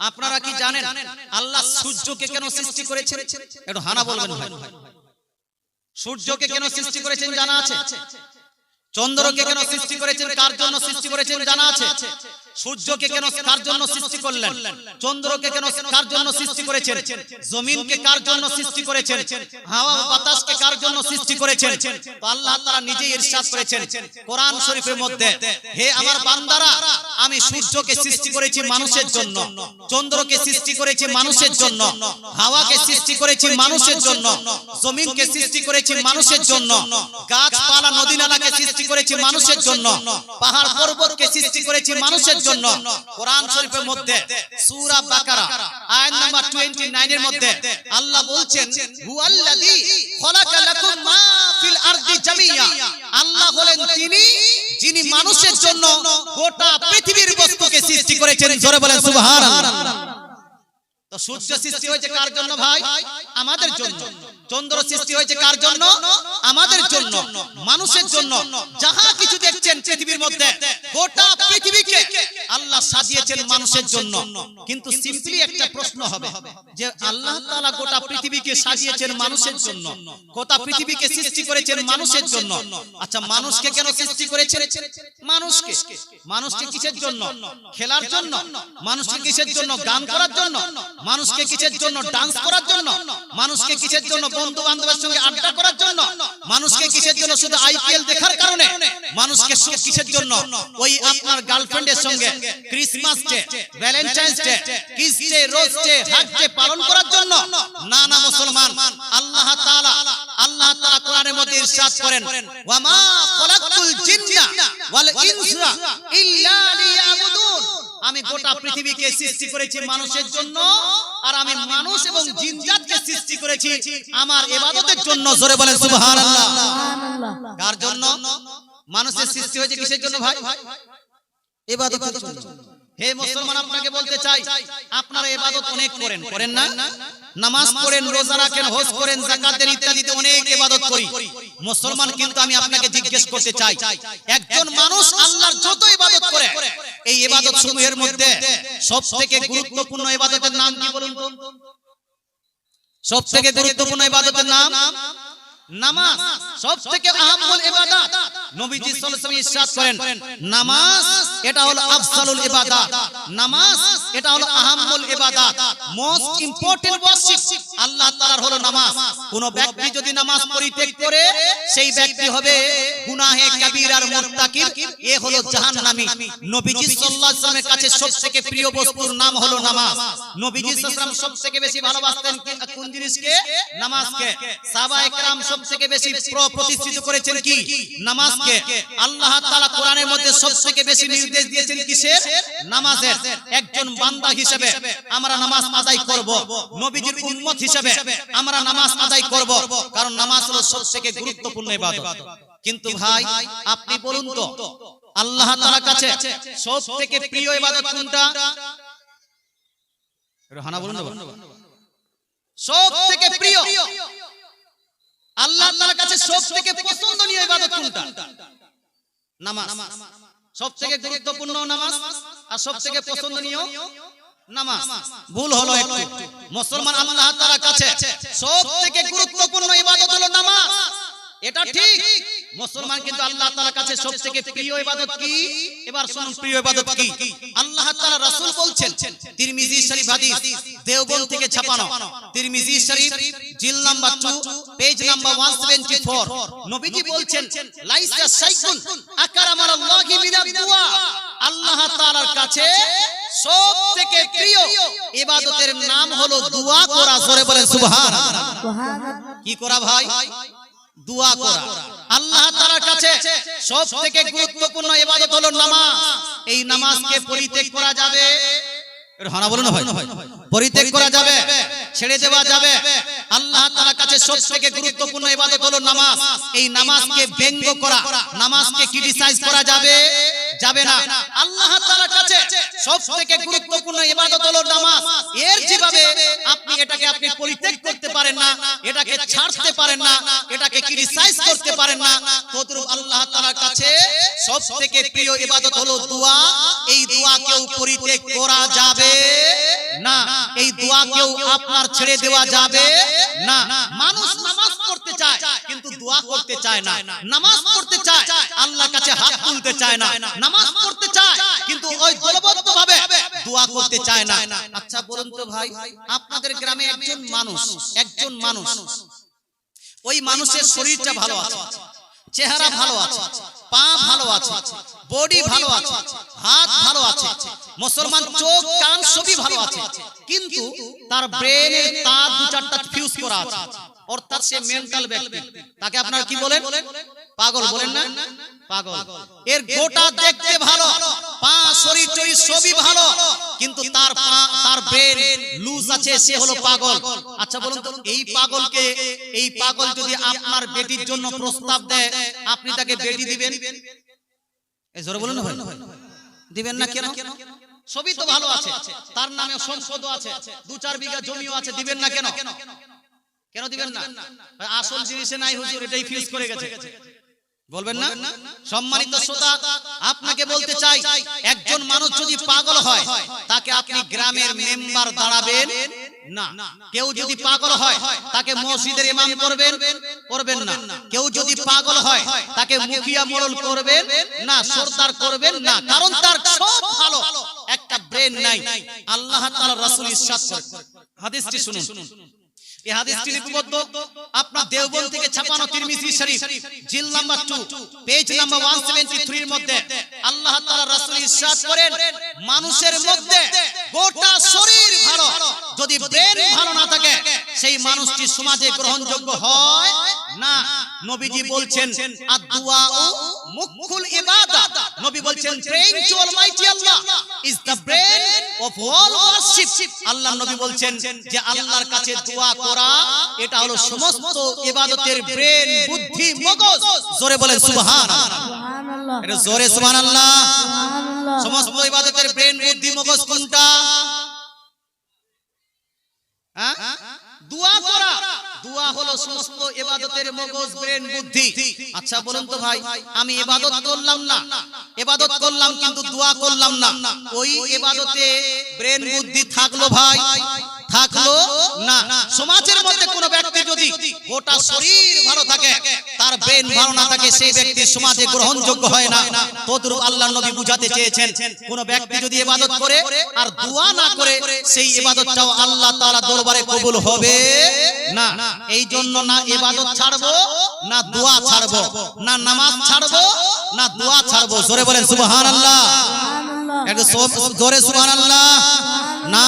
আপনারা কি জানেন আল্লাহ সূর্যকে কেন সৃষ্টি করেছেন? একটু হানা বলবেন ভাই। সূর্যকে কেন সৃষ্টি করেছেন জানা আছে? চন্দ্রকে কেন সৃষ্টি করেছেন? কার জন্য সৃষ্টি করেছেন জানা আছে? সূর্যকে কেন কার জন্য সৃষ্টি করলেন? চন্দ্রকে কেন কার জন্য সৃষ্টি করেছেন? জমিনকে কার জন্য সৃষ্টি করেছেন? হাওয়া বাতাসকে কার জন্য সৃষ্টি করেছেন? তো আল্লাহ তাআলা ইরশাদ করেছেন। কোরআন শরীফের মধ্যে হে আমার বান্দারা আমি সূর্যকে সৃষ্টি করেছি মানুষের জন্য। চন্দ্রকে সৃষ্টি করেছি মানুষের জন্য। হাওয়াকে সৃষ্টি করেছি মানুষের জন্য। জমিনকে সৃষ্টি করেছি মানুষের জন্য। গাছপালা নদী নালাকে সৃষ্টি করেছি মানুষের জন্য পাহাড় পর্বতকে সৃষ্টি করেছি মানুষের জন্য কোরআন শরীফের মধ্যে, সূরা বাকারা, আয়াত নাম্বার 29 এর মধ্যে আল্লাহ বলছেন, হুয়াল্লাযী খলাকা লাকুম মা ফিল আরদি জামিয়া। আল্লাহ হলেন তিনি, যিনি মানুষের জন্য গোটা পৃথিবীর বস্তুকে সৃষ্টি করেছেন। জোরে বলেন, সুবহানাল্লাহ। তো সূর্য সৃষ্টি হয়েছে কার জন্য ভাই? আমাদের জন্য। চন্দ্র সৃষ্টি হয়েছে কার জন্য? আমাদের জন্য। মানুষের জন্য। যাহা কিছু দেখছেন পৃথিবীর মধ্যে গোটা পৃথিবীকে আল্লাহ সাজিয়েছেন মানুষের জন্য। কিন্তু সিম্পলি একটা প্রশ্ন হবে যে আল্লাহ তাআলা গোটা পৃথিবীকে সাজিয়েছেন মানুষের জন্য। গোটা পৃথিবীকে সৃষ্টি করেছেন মানুষের জন্য। আচ্ছা মানুষকে কেন সৃষ্টি করেছেন? মানুষকে। মানুষকে। কিসের জন্য খেলার জন্য মানুষকে কিসের জন্য? গান করার জন্য। মানুষকে কিসের জন্য ডান্স করার জন্য? মানুষকে কিসের জন্য বন্ধু বান্ধবের সঙ্গে আড্ডা করার জন্য? মানুষকে কিসের জন্য শুধু আইপিএল দেখার কারণে? মানুষকে কিসের জন্য? ওই আপনার গার্লফ্রেন্ডের সঙ্গে Christmas day Valentine's day kiss day rose day hug day পালন করার জন্য? না না মুসলমান, আল্লাহ তাআলা আল্লাহ তাআলা কোরআনের মধ্যে ইরশাদ করেন, ওয়া মা খলাকতুল জিন্না ওয়াল ইনসা ইল্লা আমি গোটা পৃথিবীকে সৃষ্টি করেছি মানুষের জন্য আর আমি মানুষ এবং জিনজাতকে সৃষ্টি করেছি। আমার ইবাদতের জন্য জোরে বলেন সুবহানাল্লাহ। কার জন্য? মানুষের সৃষ্টি হয়েছে কিসের জন্য ভাই? ইবাদতের জন্য। হে মুসলমান আপনাকে বলতে চাই আপনারা ইবাদত অনেক করেন করেন না? নামাজ পড়েন রোজা রাখেন হজ করেন দেন ইত্যাদিতে অনেক ইবাদত করি। মুসলমান কিন্তু আমি আপনাকে জিজ্ঞেস করতে চাই। একজন মানুষ আল্লাহর যত ইবাদত করে এই ইবাদত সমূহের মধ্যে সবথেকে গুরুত্বপূর্ণ ইবাদতের নাম কি বলুন তো? সবথেকে গুরুত্বপূর্ণ ইবাদতের নাম নামাজ। সবথেকে আহম্মুল ইবাদত। নবীজি সাল্লাল্লাহু আলাইহি ওয়াসাল্লাম ইরশাদ করেন নামাজ এটা হলো আফসালুল ইবাদত নামাজ এটা হলো আহম্মুল ইবাদত মোস্ট ইম্পর্টেন্ট ওয়ার্শিপ আল্লাহ তাআলার হলো নামাজ। কোন ব্যক্তি যদি নামাজ পরিত্যাগ করে সেই ব্যক্তি হবে গুনাহে কাবীরার মুত্তাকির। এ হলো জাহান্নামী। নবীজি সাল্লাল্লাহু আলাইহি ওয়াসাল্লামের কাছে সবথেকে প্রিয় বস্তুর নাম হলো নামাজ। নবীজি সাল্লাল্লাহু আলাইহি ওয়াসাল্লাম সবথেকে বেশি ভালোবাসতেন কি- কোন জিনিসকে? নামাজকে। সাহাবায়ে কেরাম সবথেকে বেশি প্র- প্রতিষ্ঠিত করেছেন কি? নামাজকে। আল্লাহ তাআলা কোরআনের মধ্যে সবথেকে বেশি নির্দেশ দিয়েছেন কিসের? নামাজের। একজন বান্দা হিসেবে আমরা নামাজ আদায় করব। নবীজির উম্মত হিসেবে আমরা নামাজ আদায় করব। কারণ নামাজ হলো সবথেকে গুরুত্বপূর্ণ ইবাদত। কিন্তু ভাই, আপনি বলুন তো, আল্লাহ তাআলার কাছে সবথেকে প্রিয় ইবাদত কোনটা? একটু হানা বলুন না সব থেকে প্রিয়, আল্লাহ তাআলার কাছে সব থেকে পছন্দনীয় ইবাদত কোনটা? নামাজ। সব থেকে গুরুত্বপূর্ণ নামাজ আর সবথেকে পছন্দনীয় নামাজ। ভুল হলো একটু। মুসলমান আল্লাহ তাআলার কাছে সব থেকে গুরুত্বপূর্ণ ইবাদত হলো নামাজ। এটা ঠিক। মুসলমান কিন্তু আল্লাহ তাআলার কাছে সবথেকে প্রিয় ইবাদত কি? এবার শুনুন প্রিয় ইবাদত কি? আল্লাহ তাআলা রাসূল বলছেন তিরমিজি শরীফ হাদিস দেওবন্দ থেকে ছাপানো। তিরমিজি শরীফ জিল নাম্বার 2 পেজ নাম্বার 174 নবীজি বলছেন লাইসা শাইকুন আকরামার আল্লাহি মিনাদ দুআ আল্লাহ তাআলার কাছে সবথেকে প্রিয় ইবাদতের নাম হলো দোয়া করা। জোরে বলেন সুবহানাল্লাহ। কি করা ভাই? দোয়া করা। আল্লাহ তাআলার কাছে সব থেকে গুরুত্বপূর্ণ ইবাদত হলো নামাজ। এই নামাজকে পরিত্যাগ করা যাবে। পরিত্যাগ করা যাবে, ছেড়ে দেওয়া যাবে। আল্লাহ কাছে গুরুত্বপূর্ণ হলো নামাজ। এই নামাজকে ব্যঙ্গ করা, নামাজকে ক্রিটিসাইজ করা যাবে যাবে না। আল্লাহ তাআলার কাছে সব থেকে গুরুত্বপূর্ণ হলো নামাজ। এর যেভাবে আপনি এটাকে আপনি পরিত্যাগ পারেন না, এটাকে ছাড়তে পারেন না, এটাকে ক্রিটিসাইজ করতে পারেন না। আল্লাহ তাআলার কাছে সবথেকে প্রিয় ইবাদত হলো দোয়া। এই দোয়া কেউ পরিত্যাগ করা যাবে দোয়া কেউ আপনার ছেড়ে দেওয়া যাবে না। মানুষ নামাজ চায় কিন্তু দোয়া করতে চায় না। নামাজ পড়তে চায় আল্লাহর কাছে হাত তুলতে চায় না। নামাজ পড়তে চায় কিন্তু ওই দলবদ্ধ দোয়া করতে চায় না। আচ্ছা বলুন তো ভাই আপনাদের গ্রামে একজন মানুষ একজন মানুষ ওই মানুষের শরীরটা ভালো আছে চেহারা ভালো আছে পা ভালো আছে বডি ভালো আছে হাত ভালো আছে মুসলমান চোখ কান সবই ভালো আছে। কিন্তু তার ব্রেনের তার দু চারটা ফিউজ করা আছে অর্থাৎ সে মেন্টাল ব্যক্তি। তাকে আপনারা কি বলেন? পাগল বলেন না? পাগল। এর গোটা দেখতে ভালো। পা শরীর টরীর সবই ভালো। কিন্তু তার পা তার ব্রেন লুজ আছে সে হলো পাগল। আচ্ছা বলুন তো এই পাগলকে এই পাগল যদি আপনার বেটির জন্য প্রস্তাব দেয় আপনি তাকে বেটি দিবেন? এই জোরে বলুন না ভাই। দিবেন না কেন? সবই তো ভালো আছে। তার নামে সম্পদ আছে। দু চার বিঘা জমিও আছে। দিবেন না কেন? কেন দিবেন না? আসল জিনিসে নাই হুজুর এটাই ফিউজ করে গেছে। বলবেন না? সম্মানিত শ্রোতা আপনাকে বলতে চাই একজন মানুষ যদি পাগল হয় তাকে আপনি গ্রামের মেম্বার দাঁড়াবেন? না। কেউ যদি পাগল হয় তাকে মসজিদের ইমাম করবেন? করবেন? না। কেউ যদি পাগল হয় তাকে মুখিয়া মোড়ল করবেন? না সর্দার করবেন না। কারণ তার সব ভালো। একটা ব্রেন নাই। আল্লাহ তাআলা রাসূল ইরশাদ করেন। হাদিসটি শুনুন। এই হাদিসটি লিপিবদ্ধ আপনার দেওবন্দ থেকে ছাপানো তিরমিজি শরীফ জিল নাম্বার 2 পেজ নাম্বার 173 এর মধ্যে আল্লাহ তাআলা রাসূল ইরশাদ করেন মানুষের মধ্যে গোটা শরীর ভালো যদি ব্রেন ভালো না থাকে সেই মানুষটি সমাজে গ্রহণযোগ্য হয় না নবীজি বলছেন আদ-দুআউ মুখুল ইবাদত নবী বলছেন praying to almighty Allah is the brain of all worship Allah নবী বলছেন যে আল্লাহর কাছে দোয়া করা এটা হলো সমস্ত ইবাদতের ব্রেন বুদ্ধি মগজ। জোরে বলেন সুবহানাল্লাহ। সুবহানাল্লাহ। এটা জোরে সুবহানাল্লাহ। সুবহানাল্লাহ। সমস্ত ইবাদতের ব্রেন বুদ্ধি মগজ কোনটা হ্যাঁ? দোয়া করা দোয়া হলো সমস্ত ইবাদতের মগজ ব্রেন বুদ্ধি। আচ্ছা বলুন তো ভাই আমি ইবাদত করলাম না। ইবাদত করলাম কিন্তু দোয়া করলাম না। ওই ইবাদতে ব্রেন বুদ্ধি থাকল ভাই। থাকল না। সমাজের মধ্যে কোন ব্যক্তি যদি গোটা শরীর ভালো থাকে তার ব্রেন ভালো না থাকে সেই ব্যক্তি সমাজে গ্রহণযোগ্য হয় না। তদ্রূপ আল্লাহ নবী বুঝাতে চেয়েছেন কোন ব্যক্তি যদি ইবাদত করে আর দোয়া না করে সেই ইবাদতটাও আল্লাহ তাআলা দরবারে কবুল হবে। না। এই জন্য না ইবাদত ছাড়বো না দোয়া ছাড়বো না নামাজ ছাড়বো না দোয়া ছাড়বো। জোরে বলেন সুবহানাল্লাহ। সুবহানাল্লাহ। একটু জোরে সুবহানাল্লাহ না